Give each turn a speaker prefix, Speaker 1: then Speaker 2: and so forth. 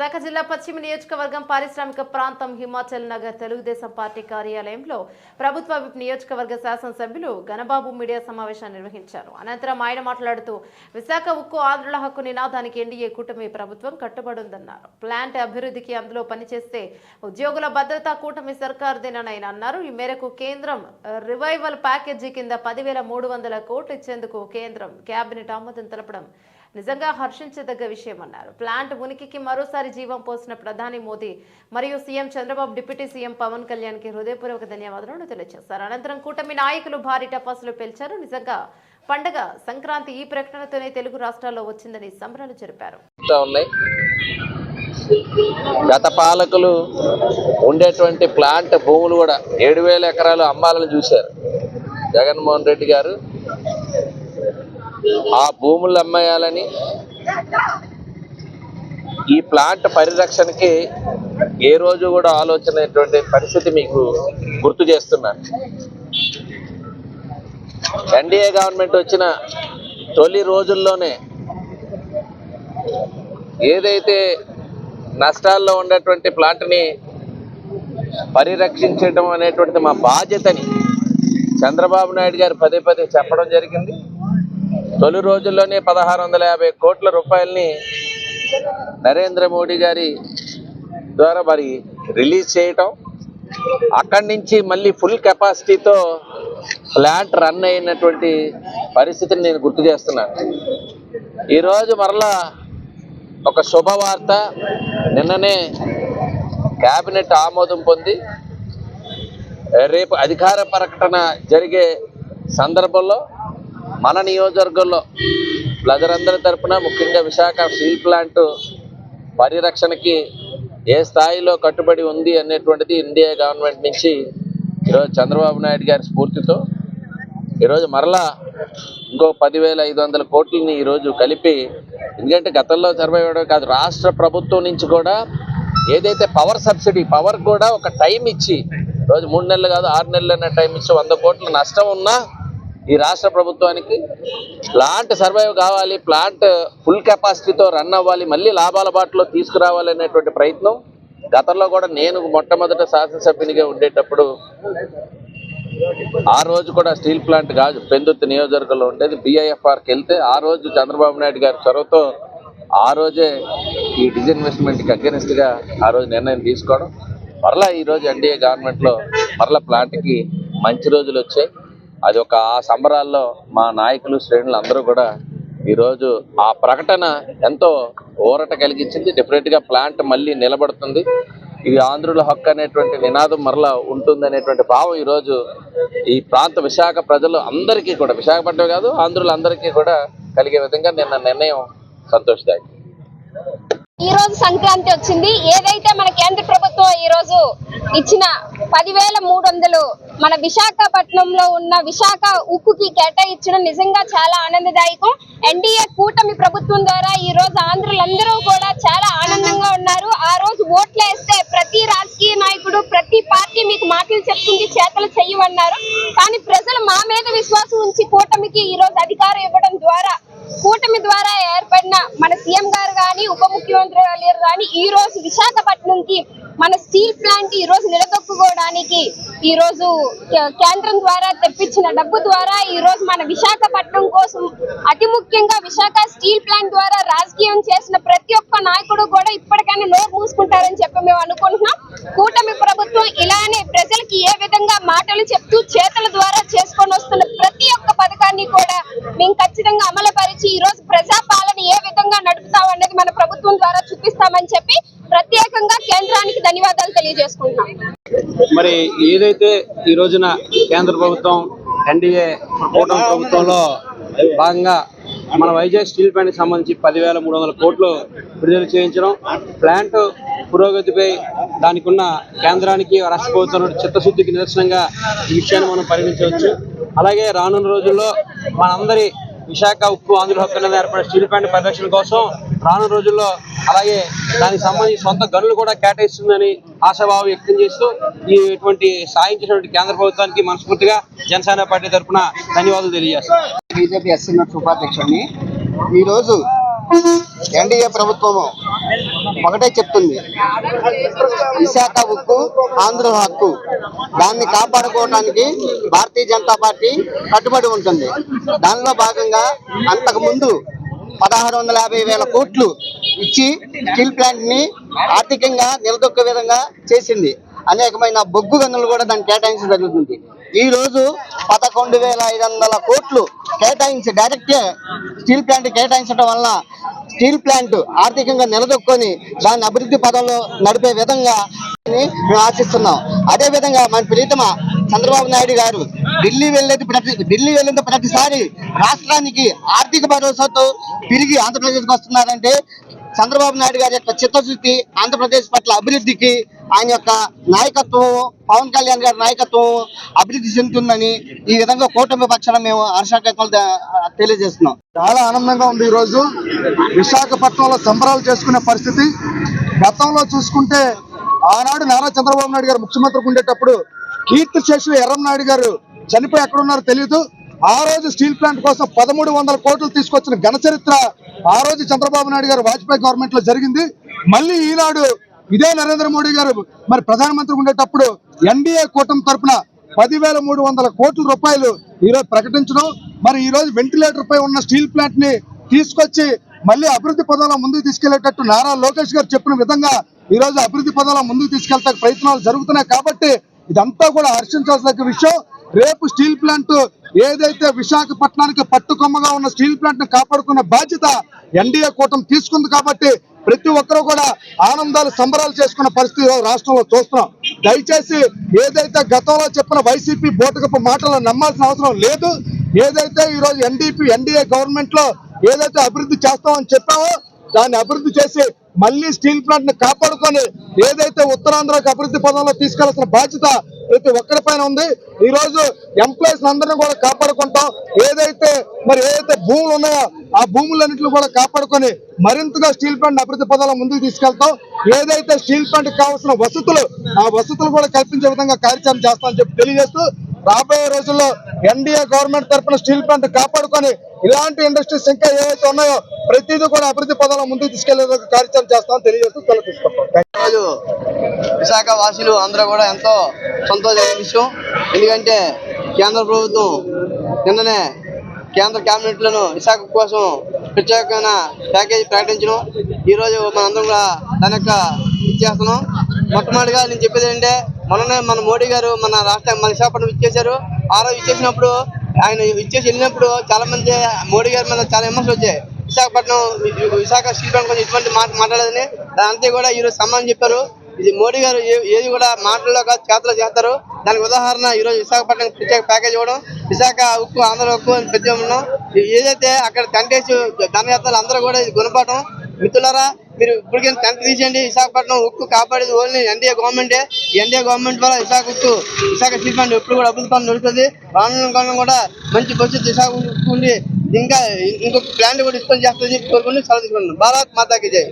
Speaker 1: విశాఖ జిల్లా పశ్చిమ నియోజకవర్గం పారిశ్రామిక ప్రాంతం హిమాచల్ నగర్ తెలుగుదేశం పార్టీ కార్యాలయంలో ప్రభుత్వ విప్ నియోజకవర్గ శాసనసభ్యులు ఘనబాబు మీడియా సమావేశాన్ని నిర్వహించారు. అనంతరం ఆయన మాట్లాడుతూ విశాఖ ఉక్కు ఆంధ్రుల హక్కు నినాదానికి ఎన్డీఏ కూటమి ప్రభుత్వం కట్టుబడుందన్నారు. ప్లాంట్ అభివృద్ధికి అందులో పనిచేస్తే ఉద్యోగుల భద్రతా కూటమి సర్కారుదేనని అన్నారు. ఈ మేరకు కేంద్రం రివైవల్ ప్యాకేజీ కింద పదివేల మూడు వందల కోట్లు ఇచ్చేందుకు కేంద్రం కేబినెట్ ఆమోదం తెలపడం నిజంగా హర్షించదగ్గ విషయం అన్నారు. ప్లాంట్ ఉనికికి మరోసారి జీవం పోసిన ప్రధాని మోదీ మరియు CM Chandrababu deputy CM Pawan కళ్యాణ్కి హృదయపూర్వక ధన్యవాదాలను తెలియజేశారు. అనంతరం కూటమి నాయకులు భారీ టపాసులు పేల్చారు. నిజంగా పండగ సంక్రాంతి ఈ ప్రకటనతోనే తెలుగు రాష్ట్రాల్లో వచ్చిందని సంబరాలు జరిపారు.
Speaker 2: గత పాలకులు ఉండేటువంటి ప్లాంట్ భూములు కూడా ఏడు వేల ఎకరాలు అమ్మాలని చూశారు. జగన్మోహన్ రెడ్డి గారు ఆ భూములు అమ్మేయాలని ఈ ప్లాంట్ పరిరక్షణకి ఏ రోజు కూడా ఆలోచనటువంటి పరిస్థితి మీకు గుర్తు చేస్తున్నాను ఎన్డీఏ గవర్నమెంట్ వచ్చిన తొలి రోజుల్లోనే ఏదైతే నష్టాల్లో ఉన్నటువంటి ప్లాంట్ని పరిరక్షించడం అనేటువంటిది మా బాధ్యతని చంద్రబాబు నాయుడు గారు పదే పదే చెప్పడం జరిగింది. తొలి రోజుల్లోనే పదహారు వందల యాభై కోట్ల రూపాయలని నరేంద్ర మోడీ గారి ద్వారా మరి రిలీజ్ చేయటం అక్కడి నుంచి మళ్ళీ ఫుల్ కెపాసిటీతో ప్లాంట్ రన్ అయినటువంటి పరిస్థితిని నేను గుర్తు చేస్తున్నాను. ఈరోజు మరలా ఒక శుభవార్త. నిన్ననే కేబినెట్ ఆమోదం పొంది రేపు అధికార ప్రకటన జరిగే సందర్భంలో మన నియోజకవర్గంలో ప్రజలందరి తరఫున ముఖ్యంగా విశాఖ స్టీల్ ప్లాంట్ పరిరక్షణకి ఏ స్థాయిలో కట్టుబడి ఉంది అనేటువంటిది ఇండియా గవర్నమెంట్ నుంచి ఈరోజు చంద్రబాబు నాయుడు గారి స్ఫూర్తితో ఈరోజు మరలా ఇంకో పదివేల ఐదు వందల కోట్లని ఈరోజు కలిపి ఎందుకంటే గతంలో సర్వే ఇవ్వడం కాదు రాష్ట్ర ప్రభుత్వం నుంచి కూడా ఏదైతే పవర్ సబ్సిడీ పవర్ కూడా ఒక టైం ఇచ్చి రోజు మూడు నెలలు కాదు ఆరు నెలలు అనే టైం ఇచ్చి వంద కోట్ల నష్టం ఉన్నా ఈ రాష్ట్ర ప్రభుత్వానికి ప్లాంట్ సర్వైవ్ కావాలి ప్లాంట్ ఫుల్ కెపాసిటీతో రన్ అవ్వాలి మళ్ళీ లాభాల బాటలో తీసుకురావాలి అనేటువంటి ప్రయత్నం గతంలో కూడా నేను మొట్టమొదట శాసనసభ్యునిగా ఉండేటప్పుడు ఆ రోజు కూడా స్టీల్ ప్లాంట్ కాదు పెందుర్తి నియోజకవర్గంలో ఉండేది బీఐఎఫ్ఆర్కి వెళ్తే ఆ రోజు చంద్రబాబు నాయుడు గారి చొరవతో ఆ రోజే ఈ డిజిన్వెస్ట్మెంట్కి అగెనిస్ట్గా ఆ రోజు నిర్ణయం తీసుకోవడం. మరలా ఈరోజు ఎన్డీఏ గవర్నమెంట్లో మరలా ప్లాంట్కి మంచి రోజులు వచ్చాయి. అది ఒక ఆ సంబరాల్లో మా నాయకులు శ్రేణులు అందరూ కూడా ఈరోజు ఆ ప్రకటన ఎంతో ఊరట కలిగించింది. డెఫినెట్గా ప్లాంట్ మళ్ళీ నిలబడుతుంది. ఇది ఆంధ్రుల హక్కు అనేటువంటి నినాదం మరలా ఉంటుంది అనేటువంటి భావం ఈరోజు ఈ ప్రాంత విశాఖ ప్రజలు అందరికీ కూడా విశాఖపట్నం కాదు ఆంధ్రులందరికీ కూడా కలిగే విధంగా నిన్న నిర్ణయం సంతోషదాయకం.
Speaker 3: ఈ రోజు సంక్రాంతి వచ్చింది. ఏదైతే మన కేంద్ర ప్రభుత్వం ఈ రోజు ఇచ్చిన పదివేల మూడు వందలు మన విశాఖపట్నంలో ఉన్న విశాఖ ఉక్కుకి కేటాయించడం నిజంగా చాలా ఆనందదాయకం. ఎన్డీఏ కూటమి ప్రభుత్వం ద్వారా ఈ రోజు ఆంధ్రులందరూ కూడా చాలా ఆనందంగా ఉన్నారు. ఆ రోజు ఓట్లు వేస్తే ప్రతి రాజకీయ నాయకుడు ప్రతి పార్టీ మీకు మాటలు చెప్తుంది చేతలు చెయ్యమన్నారు. కానీ ప్రజలు మా మీద విశ్వాసం ఉంచి కూటమికి ఈ రోజు అధికారం ఇవ్వడం ద్వారా కూటమి ద్వారా ఏర్పడిన మన సీఎం గారు కానీ ఉప ముఖ్యమంత్రి గారు కానీ ఈ రోజు విశాఖపట్నంకి మన స్టీల్ ప్లాంట్ ఈ రోజు నిలదొక్కుకోవడానికి ఈ రోజు కేంద్రం ద్వారా తెప్పించిన డబ్బు ద్వారా ఈ రోజు మన విశాఖపట్నం కోసం అతి ముఖ్యంగా విశాఖ స్టీల్ ప్లాంట్ ద్వారా రాజకీయం చేసిన ప్రతి ఒక్క నాయకుడు కూడా ఇప్పటికైనా నోరు మూసుకుంటారని చెప్పి మేము అనుకుంటున్నాం. కూటమి ప్రభుత్వం ఇలానే ప్రజలకి ఏ విధంగా మాటలు చెప్తూ చేతల ద్వారా చేసుకొని వస్తున్న ప్రతి ఒక్క పథకాన్ని కూడా మేము ఖచ్చితంగా అమలుపరిచి ఈ రోజు ప్రజా ఏ విధంగా నడుపుతాం అనేది మన ప్రభుత్వం ద్వారా చూపిస్తామని చెప్పి ప్రత్యేకంగా కేంద్రానికి ధన్యవాదాలు తెలియజేసుకుంటున్నాం.
Speaker 4: మరి ఏదైతే ఈ రోజున కేంద్ర ప్రభుత్వం ఎన్డీఏ కూటమి ప్రభుత్వంలో భాగంగా మన వైజాగ్ స్టీల్ ప్లాంట్కి సంబంధించి పదివేల మూడు వందల కోట్లు విడుదల చేయించడం ప్లాంట్ పురోగతిపై దానికి ఉన్న కేంద్రానికి రాష్ట్ర ప్రభుత్వం చిత్తశుద్ధికి నిదర్శనంగా ఈ విషయాన్ని మనం పరిగణించవచ్చు. అలాగే రానున్న రోజుల్లో మనందరి విశాఖ ఉక్కు ఆంధ్ర హక్కు అనేది ఏర్పడిన స్టీల్ ప్లాంట్ పరిరక్షణ కోసం రానున్న రోజుల్లో అలాగే దానికి సంబంధించి సొంత గనులు కూడా కేటాయిస్తుందని ఆశాభావం వ్యక్తం చేస్తూ ఈ ఇటువంటి సాయం చేసినటువంటి కేంద్ర ప్రభుత్వానికి మనస్ఫూర్తిగా జనసేన పార్టీ తరఫున ధన్యవాదాలు తెలియజేస్తాం
Speaker 5: బీజేపీ ఎస్సీఎంఎఫ్ ఉపాధ్యక్షుడిని. ఈరోజు ఎన్డీఏ ప్రభుత్వము ఒకటే చెప్తుంది. విశాఖ ఉక్కు ఆంధ్ర హక్కు. దాన్ని కాపాడుకోవడానికి భారతీయ జనతా పార్టీ కట్టుబడి ఉంటుంది. దానిలో భాగంగా అంతకు ముందు పదహారు వందల యాభై వేల కోట్లు ఇచ్చి స్టీల్ ప్లాంట్ని ఆర్థికంగా నిలదొక్కే విధంగా చేసింది. అనేకమైన బొగ్గు గనులు కూడా దాన్ని కేటాయించడం జరుగుతుంది. ఈ రోజు పదకొండు వేల ఐదు వందల కోట్లు కేటాయించి డైరెక్ట్ స్టీల్ ప్లాంట్ కేటాయించడం వల్ల స్టీల్ ప్లాంట్ ఆర్థికంగా నిలదొక్కొని దాన్ని అభివృద్ధి పదంలో నడిపే విధంగా అని మేము ఆశిస్తున్నాం. అదే విధంగా మన ప్రీతమ చంద్రబాబు నాయుడు గారు ఢిల్లీ వెళ్ళేది ప్రతి ఢిల్లీ వెళ్ళిన ప్రతిసారి రాష్ట్రానికి ఆర్థిక భరోసాతో తిరిగి ఆంధ్రప్రదేశ్కి వస్తున్నారంటే చంద్రబాబు నాయుడు గారి యొక్క చిత్తశుద్ధి ఆంధ్రప్రదేశ్ పట్ల అభివృద్ధికి ఆయన యొక్క నాయకత్వం పవన్ కళ్యాణ్ గారి నాయకత్వం అభివృద్ధి చెందుతుందని ఈ విధంగా కూటమి పక్షాన మేము హర్షాకత్వాలు తెలియజేస్తున్నాం.
Speaker 6: చాలా ఆనందంగా ఉంది ఈ రోజు విశాఖపట్నంలో సంబరాలు చేసుకునే పరిస్థితి. గతంలో చూసుకుంటే ఆనాడు నారా చంద్రబాబు నాయుడు గారు ముఖ్యమంత్రికి ఉండేటప్పుడు కీర్తి శేషులు ఎర్రంనాయుడు గారు చనిపోయి ఎక్కడున్నారో తెలియదు ఆ రోజు స్టీల్ ప్లాంట్ కోసం పదమూడు వందల కోట్లు తీసుకొచ్చిన ఘన చరిత్ర ఆ రోజు చంద్రబాబు నాయుడు గారు వాజ్పేయి గవర్నమెంట్లో జరిగింది. మళ్ళీ ఈనాడు ఇదే నరేంద్ర మోడీ గారు మరి ప్రధానమంత్రి ఉండేటప్పుడు ఎన్డీఏ కూటమి తరపున పదివేల మూడు వందల కోట్ల రూపాయలు ఈరోజు ప్రకటించడం మరి ఈ రోజు వెంటిలేటర్ పై ఉన్న స్టీల్ ప్లాంట్ని తీసుకొచ్చి మళ్ళీ అభివృద్ధి పదంలో ముందుకు తీసుకెళ్ళేటట్టు నారా లోకేష్ గారు చెప్పిన విధంగా ఈ రోజు అభివృద్ధి పదంలో ముందుకు తీసుకెళ్తా ప్రయత్నాలు జరుగుతున్నాయి కాబట్టి ఇదంతా కూడా హర్షించాల్సిన విషయం. రేపు స్టీల్ ప్లాంట్ ఏదైతే విశాఖపట్నానికి పట్టుకొమ్మగా ఉన్న స్టీల్ ప్లాంట్ను కాపాడుకునే బాధ్యత ఎన్డీఏ కూటమి తీసుకుంది కాబట్టి ప్రతి ఒక్కరూ కూడా ఆనందాలు సంబరాలు చేసుకున్న పరిస్థితి రాష్ట్రంలో చూస్తున్నాం. దయచేసి ఏదైతే గతంలో చెప్పిన వైసీపీ బోటకపు మాటలు నమ్మాల్సిన అవసరం లేదు ఏదైతే ఈ రోజు ఎన్డీపీ ఎన్డీఏ గవర్నమెంట్లో ఏదైతే అభివృద్ధి చేస్తామని చెప్పామో దాన్ని అభివృద్ధి చేసి మళ్ళీ స్టీల్ ప్లాంట్ని కాపాడుకొని ఏదైతే ఉత్తరాంధ్రకు అభివృద్ధి పదంలో తీసుకెళ్ళాల్సిన బాధ్యత ప్రతి ఒక్కరి పైన ఉంది. ఈ రోజు ఎంప్లాయీస్ అందరినీ కూడా కాపాడుకుంటాం. ఏదైతే మరి ఏదైతే భూములు ఉన్నాయో ఆ భూములన్నింటిని కూడా కాపాడుకొని మరింతగా స్టీల్ ప్లాంట్ అభివృద్ధి పదాల ముందుకు తీసుకెళ్తాం. ఏదైతే స్టీల్ ప్లాంట్ కావాల్సిన వసతులు ఆ వసతులు కూడా కల్పించే విధంగా కార్యాచరణ చేస్తామని చెప్పి తెలియజేస్తూ రాబోయే రోజుల్లో ఎన్డీఏ గవర్నమెంట్ తరఫున స్టీల్ ప్లాంట్ కాపాడుకొని ఇలాంటి ఇండస్ట్రీస్ ఇంకా ఏవైతే ఉన్నాయో ప్రతిదీ కూడా అభివృద్ధి పదాల ముందుకు తీసుకెళ్ళే కార్యక్రమం చేస్తామని తెలియజేస్తూ సెలవు తీసుకుంటాం.
Speaker 5: విశాఖ వాసులు అందరూ కూడా ఎంతో సంతోషమైన విషయం. ఎందుకంటే కేంద్ర ప్రభుత్వం నిన్ననే కేంద్ర కేబినెట్లను విశాఖ కోసం ప్రత్యేకమైన ప్యాకేజీ ప్రకటించడం. ఈ రోజు మనందరం కూడా దాని యొక్క ఇచ్చేస్తున్నాం. మొట్టమొదటిగా నేను చెప్పేది ఏంటంటే మొన్ననే మన మోడీ గారు మన రాష్ట్రం మన విశాఖపట్నం ఇచ్చేశారు. ఆ రోజు ఇచ్చేసినప్పుడు ఆయన ఇచ్చేసి వెళ్ళినప్పుడు చాలా మంది మోడీ గారి మీద చాలా విమర్శలు వచ్చాయి. విశాఖపట్నం విశాఖ స్టీల్ ప్లాంట్ గురించి ఇటువంటి మాట మాట్లాడదని దాని కూడా ఈరోజు సమానం చెప్పారు. ఇది మోడీ గారు ఏది కూడా మాటల్లో కాదు చేతలో చేస్తారు. దానికి ఉదాహరణ ఈ రోజు విశాఖపట్నం ప్రత్యేక ప్యాకేజ్ ఇవ్వడం విశాఖ ఉక్కు ఆంధ్ర ఉక్కు అని ప్రతి ఏదైతే అక్కడ కంటేసి ధనయాత్రలు అందరూ కూడా ఇది గుణపాఠం. మిత్రులరా మీరు ఇప్పటికే టెంట్ తీసేయండి. విశాఖపట్నం ఉక్కు కాపాడేది ఓన్లీ ఎన్డీఏ గవర్నమెంటే ఎన్డీఏ గవర్నమెంట్ వల్ల విశాఖ ఉక్కు విశాఖ స్టీల్ ప్లాంట్ ఎప్పుడు కూడా అభివృద్ధి పనులు నడుస్తుంది రానున్న కూడా మంచి భవిష్యత్తు విశాఖ ఉక్కు ఉండి ఇంకా ఇంకొక ప్లాంట్ కూడా ఇష్టం చేస్తుంది కోరుకుని సెలవు తీసుకున్నాను భారత్ మాతాకి జై.